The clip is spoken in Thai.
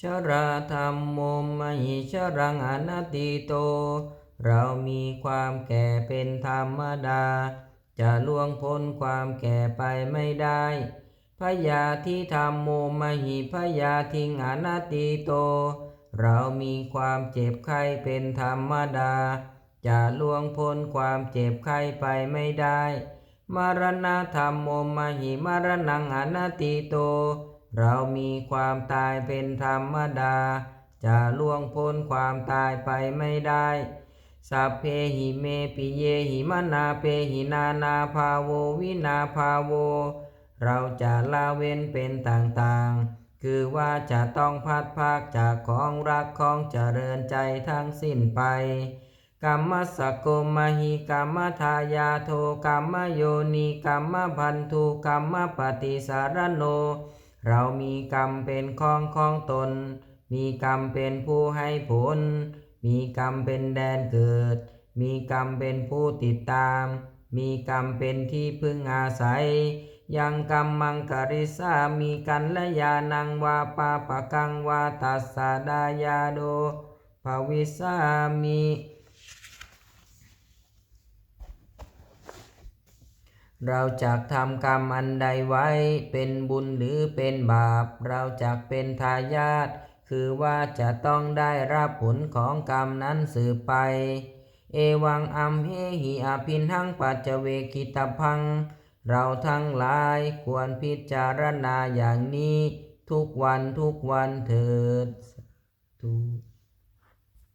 ชราธรรมโมมหิชรังอนัตติโต เรามีความแก่เป็นธรรมดา จะล่วงพ้นความแก่ไปไม่ได้พยาธิธรรมโมมหิพยาทิงอนัตติโต เรามีความเจ็บไข้เป็นธรรมดา จะล่วงพ้นความเจ็บไข้ไปไม่ได้ มรณะธรรมโมมหิมรณังอนัตติโต เรามีความตายเป็นธรรมดา จะล่วงพ้นความตายไปไม่ได้ สัพเพหิเมปิเยหิมนาเปหินานาภาโววินาภาโว เราจะละเว้นเป็นต่างๆ คือว่าจะต้องพัดภาคจากของรักของเจริญใจทั้งสิ้นไปกรรมสกโกมหิกรรมทายาโทกรรมโยนิกรรมพันธุกรรมปฏิสารโน เรามีกรรมเป็นของของตน มีกรรมเป็นผู้ให้ผล มีกรรมเป็นแดนเกิด มีกรรมเป็นผู้ติดตาม มีกรรมเป็นที่พึ่งอาศัย ยังกรรมมังกริสามีกันละยานังวาปาปะกังวาตัสสะดายาโดภวิสามิ เราจักทำกรรมอันใดไว้เป็นบุญหรือเป็นบาป เราจักเป็นทายาทคือว่าจะต้องได้รับผลของกรรมนั้นสืบไป เอวังอัมเหหิอภินหังปัจเจเวกิตพัง เราทั้งหลายควรพิจารณาอย่างนี้ ทุกวันทุกวันเถิดสาธุ